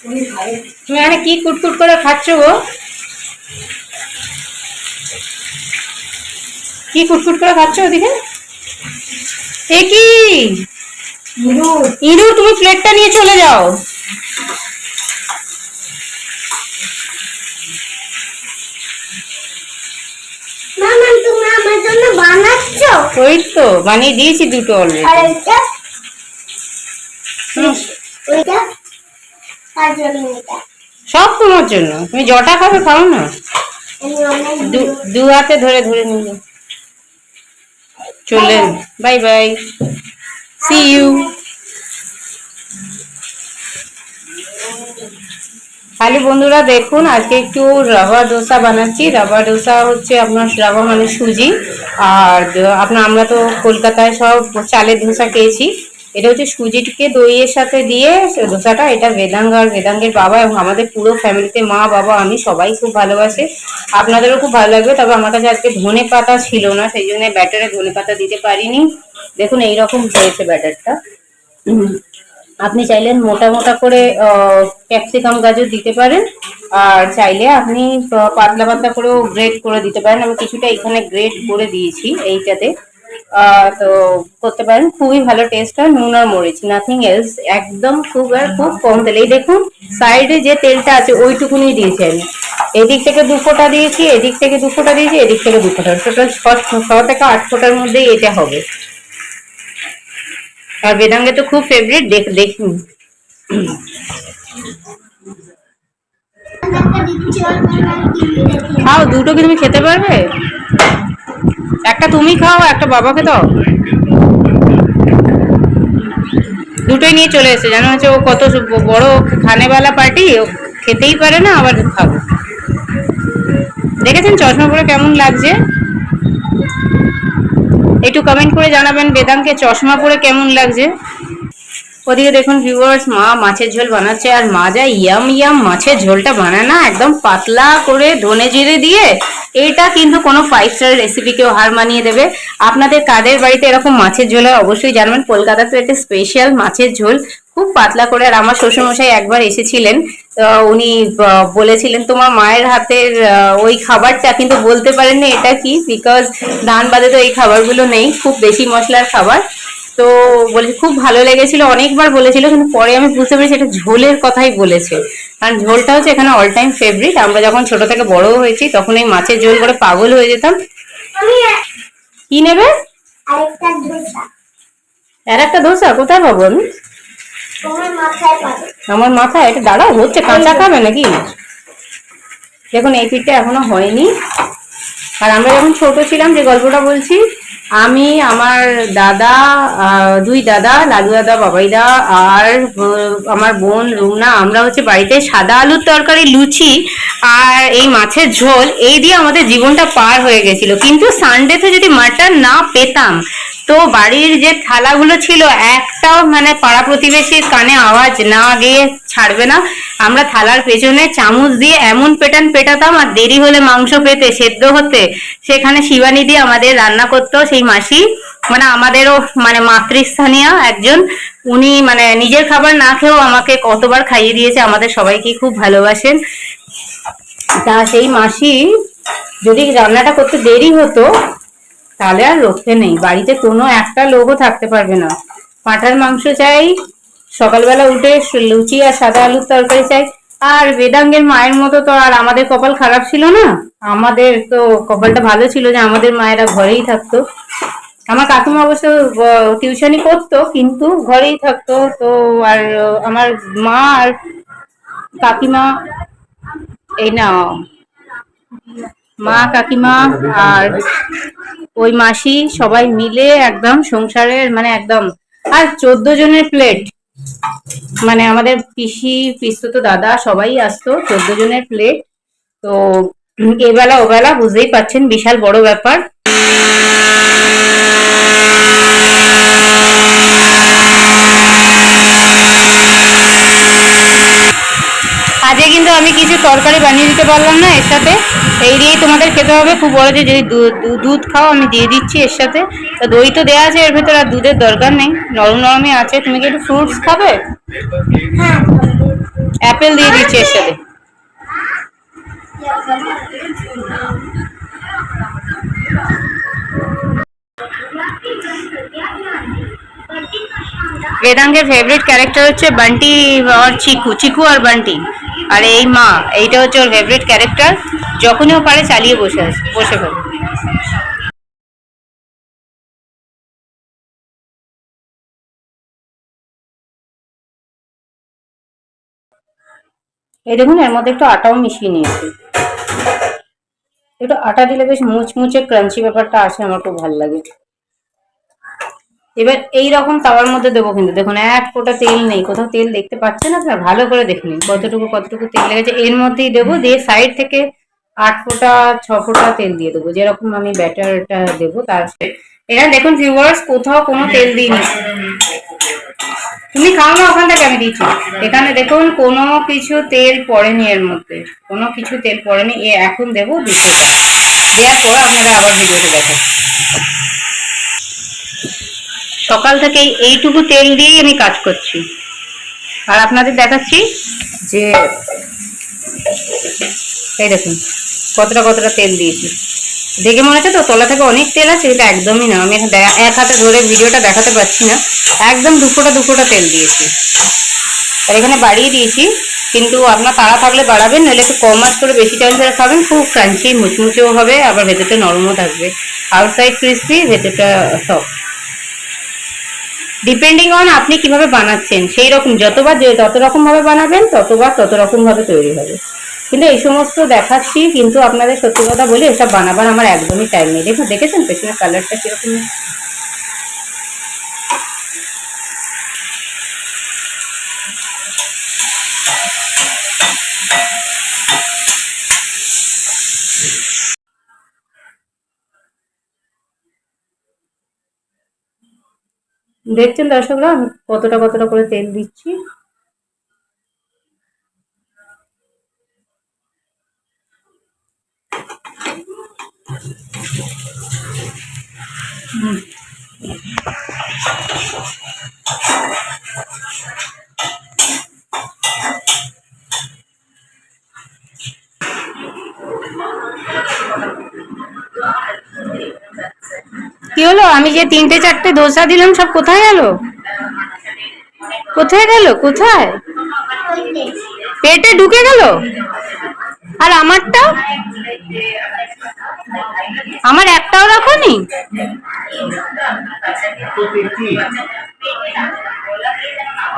তুমি এখানে কি কুটকুট করে খাচ্ছ গো? কি কুটকুট করে খাচ্ছ ওদিকে? এ কি? ইঁদুর। তুমি প্লেটটা নিয়ে চলে যাও। ওই তো বানিয়ে দিয়েছি দুটো অলরেডি সব তোমার জন্য। তুমি জটা খাবে, খাও না? দু- হাতে ধরে ধরে নিয়ে চললেন। Bye bye. See you hello বন্ধুরা দেখুন, আজকে একটু রাভা ডোসা বানাচ্ছি। রাভা ডোসা হচ্ছে আপনার রাভা মানে সুজি। আর আপনার, আমরা তো কলকাতায় সব চালের ধোসা খেয়েছি। এটা হচ্ছে সুজিটিকে দইয়ের সাথে দিয়ে ধোসাটা এটা বেদাঙ্গ আর বেদাঙ্গের বাবা এবং আমাদের পুরো ফ্যামিলিতে মা, বাবা, আমি সবাই খুব ভালোবাসে। আপনাদেরও খুব ভালো লাগবে, তবে আমার কাছে আজকে ধনে পাতা ছিল না, সেই জন্য ব্যাটারে ধনে পাতা দিতে পারিনি। দেখুন, এইরকম হয়েছে ব্যাটারটা। আপনি চাইলে মোটা মোটা করে ক্যাপসিকাম গাজর দিতে পারেন, আর চাইলে আপনি পাতলা পাতলা করেও গ্রেড করে দিতে পারেন। আমি কিছুটা এখানে গ্রেড করে দিয়েছি এইটাতে। তো করতে পারেন। খুবই ভালো টেস্ট হয় নুন আর মরিচ নাথিং এলস একদম খুব আর খুব কম তেল। এই দেখুন সাইডে যে তেলটা আছে ওইটুকুনি দিয়েছি আমি এদিক থেকে দু ফোঁটা দিয়েছি এদিক থেকে দু ফোঁটা দিয়েছি এদিক থেকে দু ফোঁটা। টোটাল ছ থেকে আট ফোঁটার মধ্যেই এটা হবে। আর বেদাঙ্গে তো খুব ফেভারিট দেখ দেখুন খাও দুটো কি তুমি খেতে পারবে? একটা তুমি খাও, একটা বাবাকে দাও। দুটোই নিয়ে চলে এসেছে। জানো হচ্ছে ও কত বড় খানেওয়ালা পার্টি, ও খেতেই পারে না, আবার খাব। দেখেছেন চশমা পরে কেমন লাগছে? একটু কমেন্ট করে জানাবেন, বেদাঙ্কে চশমা পরে কেমন লাগছে? ওদিকে দেখুন ভিউয়ার্স মা মাছের ঝোল বানাচ্ছে আর মা যা ইয়াম ইয়াম মাছের ঝোলটা বানায় না, একদম পাতলা করে ধনে জিরে দিয়ে এটা কিন্তু কোনো ফাইভ স্টার রেসিপিকেও হার মানিয়ে দেবে। আপনাদের কাদের বাড়িতে এরকম মাছের ঝোল হয় অবশ্যই জানবেন। কলকাতা তো একটা স্পেশাল মাছের ঝোল, খুব পাতলা করে আর আমার শ্বশুরমশাই একবার এসেছিলেন উনি বলেছিলেন তোমার মায়ের হাতের ওই খাবারটা কিন্তু বলতে পারেননি এটা কি বিকজ ধান বাদে তো এই খাবারগুলো নেই, খুব বেশি মশলার খাবার। তো বলে খুব ভালো লেগেছিল অনেকবার বলেছিল কিন্তু পরে আমি বুঝতে পেরেছি এটা ঝোলের কথাই বলেছে। কারণ ঝোলটা হচ্ছে এখানে অল টাইম ফেভারিট আমরা যখন ছোট থেকে বড় হয়েছি তখন এই মাছের ঝোল করে পাগল হয়ে যেতাম। কি নেবে? আর একটা ধোসা? কোথায় পাবো আমি? আমার মাথায় এটা দাঁড়াও হচ্ছে কাঁচা খাবে নাকি? দেখুন এই পিঠটা এখনও হয়নি। আর আমরা যখন ছোট ছিলাম যে গল্পটা বলছি আমি, আমার দাদা দুই দাদা লালু দাদা, বাবাই দা, আর আমার বোন রুমনা, আমরা হচ্ছে বাড়িতে সাদা আলুর তরকারি, লুচি আর এই মাছের ঝোল, এই দিয়ে আমাদের জীবনটা পার হয়ে গেছিল। কিন্তু সানডেতে যদি মাটন না পেতাম তো বাড়ির যে থালাগুলো ছিল, একটাও মানে পাড়া প্রতিবেশীর কানে আওয়াজ না গিয়ে ছাড়বে না। আমরা থালার পেছনে চামচ দিয়ে এমন পেটান পেটাতাম, আর দেরি হলে মাংস পেতে, সেদ্ধ হতে। সেখানে শিবানী দিয়ে আমাদের রান্না করতো, সেই মাসি। মানে আমাদেরও মানে মাতৃস্থানীয় একজন। উনি মানে নিজের খাবার না খেয়েও আমাকে কতবার খাইয়ে দিয়েছে, আমাদের সবাইকে খুব ভালোবাসেন। তা সেই মাসি যদি রান্নাটা করতে দেরি হতো তাহলে আর রক্ষে নেই। বাড়িতে কোনো একটা লোকও থাকতে পারবে না। পাঁঠার মাংস চাই, সকালবেলা উঠে লুচি আর সাদা আলুর তরকারি চাই। আর বেদাঙ্গের মায়ের মতো তো আর আমাদের কপাল খারাপ ছিল না। আমাদের তো কপালটা ভালো ছিল যে আমাদের মায়েরা ঘরেই থাকতো। আমার কাকিমা অবশ্য টিউশনই করতো, কিন্তু ঘরেই থাকতো। তো আর, আমার মা আর কাকিমা, এই না মা, কাকিমা আর ওই মাসি সবাই মিলে একদম সংসারের মানে একদম। আর চোদ্দ জনের প্লেট মানে আমাদের পিসি পিস্তুত দাদা, সবাই আসতো চোদ্দ জনের প্লেট তো এবেলা ওবেলা বুঝতেই পাচ্ছেন বিশাল বড় ব্যাপার আজকে কিন্তু আমি কিছু তরকারি বানিয়ে দিতে পারলাম না এর সাথে। এই দিয়েই তোমাদের খেতে হবে। খুব বড় যে যদি দুধ খাও আমি দিয়ে দিচ্ছি এর সাথে। তো দই তো দেওয়া আছে এর ভেতরে আর দুধের দরকার নেই। নরম নরমই আছে। তুমি কি একটু ফ্রুটস খাবে? অ্যাপেল দিয়ে দিচ্ছি এর সাথে। বেদাঙ্গের ফেভারিট ক্যারেক্টার হচ্ছে বান্টি আর চিকু চিকু আর বান্টি আর এই মা, এইটা হচ্ছে ওর ফেভারিট ক্যারেক্টার যখনই ও পারে চালিয়ে বসে বসে ফেলে এই দেখুন, এর মধ্যে একটু আটাও মিশিয়ে নিয়েছি। একটু আটা দিলে বেশ মুচমুচে ক্রাঞ্চি ব্যাপারটা আসে, আমার খুব ভালো লাগে। এবার এই রকম তাওয়ার মধ্যে দেবো কিন্তু। দেখুন, এক ফোঁটা তেল নেই। কোথাও তেল দেখতে পাচ্ছেন আপনার ভালো করে দেখে নিন। কতটুকু কতটুকু তেল লেগেছে। এর মধ্যেই দেবো, দিয়ে সাইড থেকে আট ফোঁটা, ছ ফোঁটা তেল দিয়ে দেবো। যেরকম আমি ব্যাটারটা দেবো, তার এখানে দেখুন ভিউয়ার্স কোথাও কোনো তেল দিইনি। তুমি খাও না, ওখান থেকে আমি দিচ্ছি। এখানে দেখুন, কোনো কিছু তেল পড়েনি এর মধ্যে। কোনো কিছু তেল পড়েনি। এ এখন দেবো দুশো দেওয়ার পর আপনারা আবার ভিডিওতে দেখেন সকাল থেকে এইটুকু তেল দিয়েই আমি কাজ করছি। আর আপনাদের দেখাচ্ছি যে এই দেখুন, কতটা কতটা তেল দিয়েছি। দেখে মনে হচ্ছে তো তলা থেকে অনেক তেল আছে এটা একদমই না। আমি এক হাতে ধরে ভিডিওটা দেখাতে পারছি না। একদম দুফোটা দুফোটা তেল দিয়েছি। আর এখানে বাড়িয়ে দিয়েছি, কিন্তু আপনার তাড়া থাকলে বাড়াবেন, নাহলে একটু কম আঁচ করে বেশি টাইম ধরে খাবেন, খুব ক্রাঞ্চি মুচমুচেও হবে, আবার ভেতরটা নরমও থাকবে। আউটসাইড ক্রিসপি ভেতরটা সফট ডিপেন্ডিং অন আপনি কীভাবে বানাচ্ছেন, সেই রকম যতবার যে তত রকমভাবে বানাবেন, ততবার তত রকমভাবে তৈরি হবে। কিন্তু এই সমস্ত দেখাচ্ছি, কিন্তু আপনাদের সত্যি কথা বলি এসব বানাবার আমার একদমই টাইম নেই। দেখুন, দেখেছেন পেছনের কালারটা কীরকম? দেখছেন দর্শকরা? আমি কতটা কতটা করে তেল দিচ্ছি? কি হলো? আমি যে তিনটে, চারটে দোসা দিলাম, সব কোথায় গেল? কোথায় গেল? কোথায়? পেটে ঢুকে গেল? আর আমারটা? আমার একটাও রাখোনি?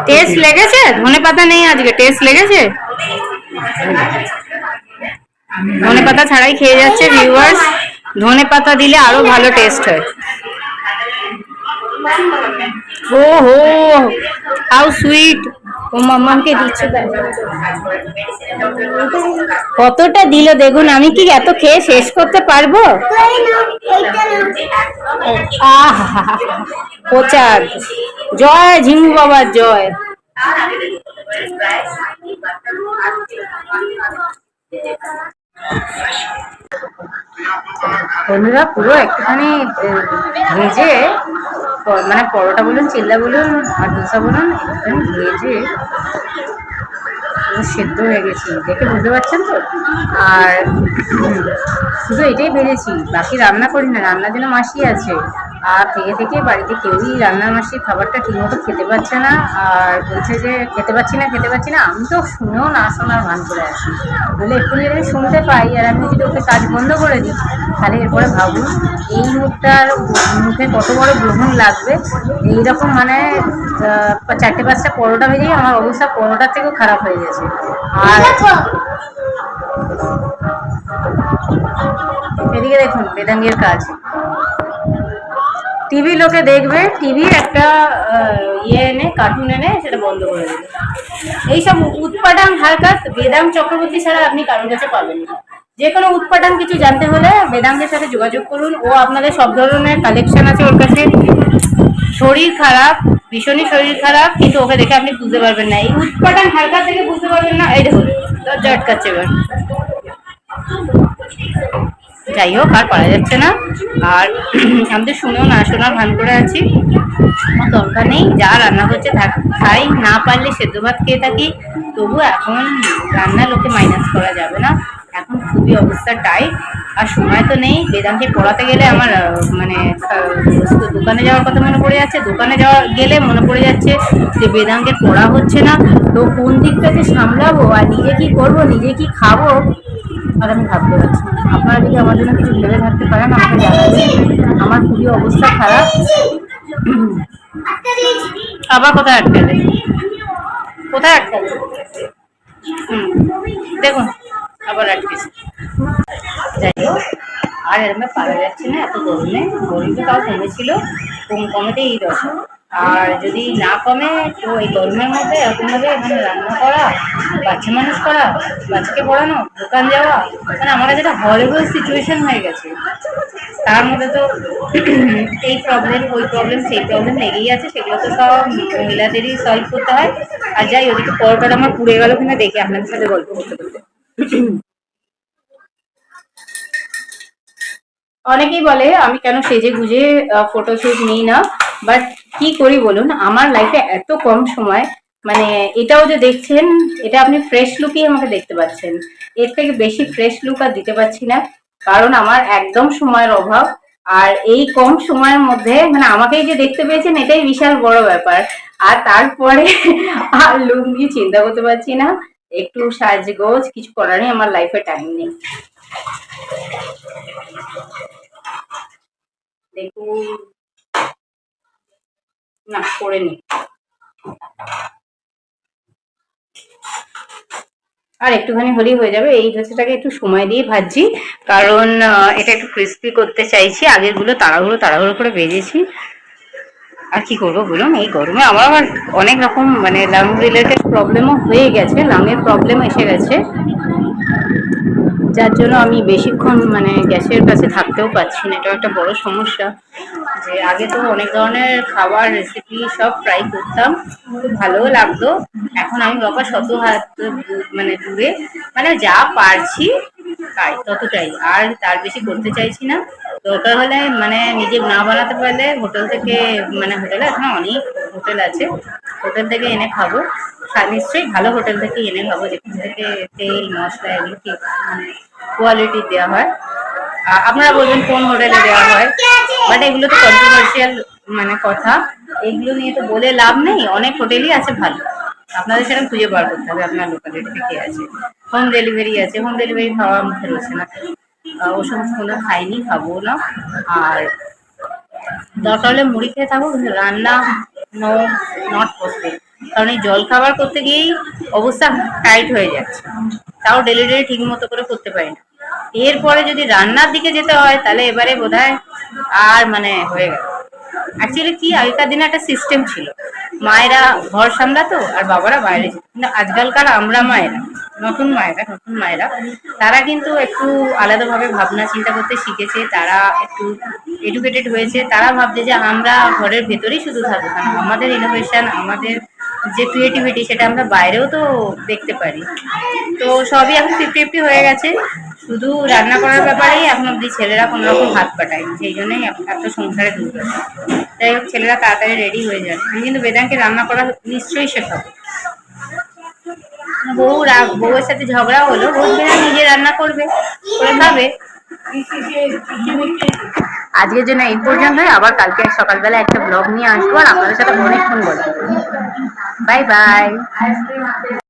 টেস্ট লেগেছে? ধনে পাতা নেই আজকে। টেস্ট লেগেছে? ধনে পাতা ছাড়াই খেয়ে যাচ্ছে ভিউয়ার্স ধনে পাতা দিলে আরও ভালো টেস্ট হয়। ও হো হাউ সুইট ও মাম্মাকে দিচ্ছে কতটা দিল দেখুন, আমি কি এত খেয়ে শেষ করতে পারব? প্রচার। জয় ঝিমু বাবার জয়। বন্ধুরা পুরো একটুখানি ভেজে মানে পরোটা বলুন, চিল্লা বলুন, আর ধোসা বলুন, একটুখানি ভেজে সেদ্ধ হয়ে গেছি। দেখে বুঝতে পারছেন তো? আর শুধু এটাই ভেজেছি, বাকি রান্না করি না, রান্নার জন্য মাসি আছে। আর থেকে থেকে বাড়িতে কেউই রান্নার মাসি খাবারটা ঠিকমতো খেতে পারছে না। আর বলছে যে খেতে পাচ্ছি না খেতে পাচ্ছি না। আমি তো শুনেও না শোনার ভান করে আছি বলে একটু যদি আমি শুনতে পাই আর আমি যদি ওকে কাজ বন্ধ করে দিই তাহলে এরপরে ভাবুন এই মুখটার মুখে কত বড় গ্রহণ লাগবে। এইরকম মানে চারটে পাঁচটা পরোটা ভেজেই আমার অবস্থা পরোটার থেকেও খারাপ হয়ে গেছে। আর এদিকে দেখুন বেদাঙ্গের কাজ। টিভি লোকে দেখবে টিভি একটা ইয়ে এনে কার্টুন এনে সেটা বন্ধ করে দেবে। এইসব উৎপাদন হারকাত বেদাম চক্রবর্তী ছাড়া আপনি কারোর কাছে পাবেন না। যে কোনো উৎপাদন কিছু জানতে হলে বেদাঙ্গের সাথে যোগাযোগ করুন। ও আপনাদের সব ধরনের কালেকশন আছে ওর কাছে। শরীর খারাপ, ভীষণই শরীর খারাপ, কিন্তু ওকে দেখে আপনি বুঝতে পারবেন না। এই উৎপাদন হালকা থেকে বুঝতে পারবেন না, এই দেখুন দরজা আটকাচ্ছে এবার। যাই হোক, আর পারা যাচ্ছে না। আর আমি তো শুনেও না শোনার ভান করে আছি। আমার দরকার নেই, যা রান্না হচ্ছে থাক। খাই, না পারলে সেদ্ধ ভাত খেয়ে থাকি। তবু এখন রান্না লোকে মাইনাস করা যাবে না। এখন খুবই অবস্থা টাইট আর সময় তো নেই। বেদান্তে পড়াতে গেলে আমার মানে দোকানে যাওয়ার কথা মনে পড়ে যাচ্ছে। দোকানে যাওয়া গেলে মনে পড়ে যাচ্ছে যে বেদাঙ্কের পড়া হচ্ছে না। তো কোন দিকটাকে সামলাবো? আর নিজে কি করব? নিজে কি খাব? আর আমি ভাবতে পারছি না। আপনারা যদি আমার জন্য কিছু ভেবে থাকতে পারেন, আমাকে জানাবেন। আমার খুবই অবস্থা খারাপ। আবার কোথায় আটকালে কোথায় আটকালে হুম, দেখুন। আবার আটকেছে যাই হোক, আর এরকম পারা যাচ্ছে না, এত গরমে। গরমটা তাও কমেছিল, কম কমেতে এই দশা। আর যদি না কমে, তো এই গরমের মধ্যে এরকমভাবে এখানে রান্না করা, বাচ্চা মানুষ করা, বাচ্চাকে পড়ানো, দোকান যাওয়া মানে আমার কাছে একটা হরেবল সিচুয়েশন হয়ে গেছে। তার মধ্যে তো এই প্রবলেম ওই প্রবলেম সেই প্রবলেম লেগেই আছে। সেগুলো তো সব মহিলাদেরই সলভ করতে হয়। আর যাই ওদিকে পরোটাটা আমার পুড়ে গেল কিনা দেখে আপনাদের সাথে গল্প করতে করতে। অনেকেই বলে, আমি কেন সেজে গুজে ফটোশুট নিই না? বাট কি করি বলুন, আমার লাইফে এত কম সময় মানে এটাও যে দেখছেন, এটা আপনি ফ্রেশ লুকই আমাকে দেখতে পাচ্ছেন। এর থেকে বেশি ফ্রেশ লুক আর দিতে পারছি না, কারণ আমার একদম সময়ের অভাব। আর এই কম সময়ের মধ্যে মানে আমাকেই যে দেখতে পেয়েছেন, এটাই বিশাল বড় ব্যাপার। আর তারপরে, আর লুক নিয়ে চিন্তা করতে পারছি না। একটু সাজগোজ কিছু করারই আমার লাইফে টাইম নেই। দেখুন না, করে আর একটুখানি হলেই হয়ে যাবে, এই ধোসাটাকে একটু সময় দিয়ে ভাজছি, কারণ এটা একটু ক্রিস্পি করতে চাইছি আগেরগুলো তাড়াহুড়ো তাড়াহুড়ো করে ভেজেছি। আর কি করব বলুন? এই গরমে আমার আবার অনেক রকম মানে লাং রিলেটেড প্রবলেমও হয়ে গেছে লাংয়ের প্রবলেম এসে গেছে। যার জন্য আমি বেশিক্ষণ মানে গ্যাসের কাছে থাকতেও পারছি না, এটাও একটা বড় সমস্যা। যে আগে তো অনেক ধরনের খাবার রেসিপি সব ট্রাই করতাম, খুব ভালোও লাগতো। এখন আমি বাবা শত হাত মানে দূরে মানে যা পারছি তাই ততটাই আর তার বেশি করতে চাইছি না। দরকার হলে মানে নিজে না বানাতে পারলে হোটেল থেকে মানে হোটেলে এখন অনেক হোটেল আছে। হোটেল থেকে এনে খাব। নিশ্চয়ই ভালো হোটেল থেকে এনে খাব, যেখান থেকে তেল, মশলা, এগুলো কি মানে কোয়ালিটি দেওয়া হয়। আপনারা বলবেন কোন হোটেলে দেওয়া হয়? বাট এগুলো তো কন্ট্রোভার্সিয়াল মানে কথা। এগুলো নিয়ে তো বলে লাভ নেই। অনেক হোটেলই আছে ভালো। আপনাদের সেরকম খুঁজে বার করতে হবে, আপনার লোকালিটিতে কে আছে। হোম ডেলিভারি আছে। হোম ডেলিভারি খাওয়া মুখে রয়েছে না। ও সমস্ত কোনো খাইনি, খাব না। আর দরকার হলে মুড়ি খেয়ে থাকব রান্না নো নট পসিবল কারণ এই জল খাবার করতে গিয়েই অবস্থা টাইট হয়ে যাচ্ছে। তাও ডেলিভারি ঠিক মতো করে করতে পারি না। এরপরে যদি রান্নার দিকে যেতে হয়, তাহলে এবারে বোধহয় আর মানে হয়ে গেল। অ্যাকচুয়ালি কি, আগেকার দিনে একটা সিস্টেম ছিল। মায়েরা ঘর সামলাতো আর বাবারা বাইরে যেত। কিন্তু আজকালকার আমরা মায়েরা নতুন মায়েরা নতুন মায়েরা। তারা কিন্তু একটু আলাদাভাবে ভাবনা চিন্তা করতে শিখেছে, তারা একটু এডুকেটেড হয়েছে। তারা ভাবছে যে আমরা ঘরের ভেতরেই শুধু থাকব কারণ আমাদের ইনোভেশন আমাদের যে ক্রিয়েটিভিটি সেটা আমরা বাইরেও তো দেখতে পারি। তো সবই এখন ফিফটি ফিফটি হয়ে গেছে। শুধু রান্না করার ব্যাপারেই এখন অব্দি ছেলেরা কোনো রকম হাত পাঠায়নি, সেই জন্যই এত সংসারে দূর যাই হোক, ছেলেরা তাড়াতাড়ি রেডি হয়ে যান আমি কিন্তু বেদাঙ্কে রান্না করা নিশ্চয়ই শেখাবো। বউ রাগ, বউয়ের সাথে ঝগড়া হলো, বউ নিজে রান্না করবে? করে আজকের জন্য এই পর্যন্ত আবার কালকে সকালবেলা একটা ব্লগ নিয়ে আসব, আর আপনাদের সাথে অনেকক্ষণ গল্প বাই বাই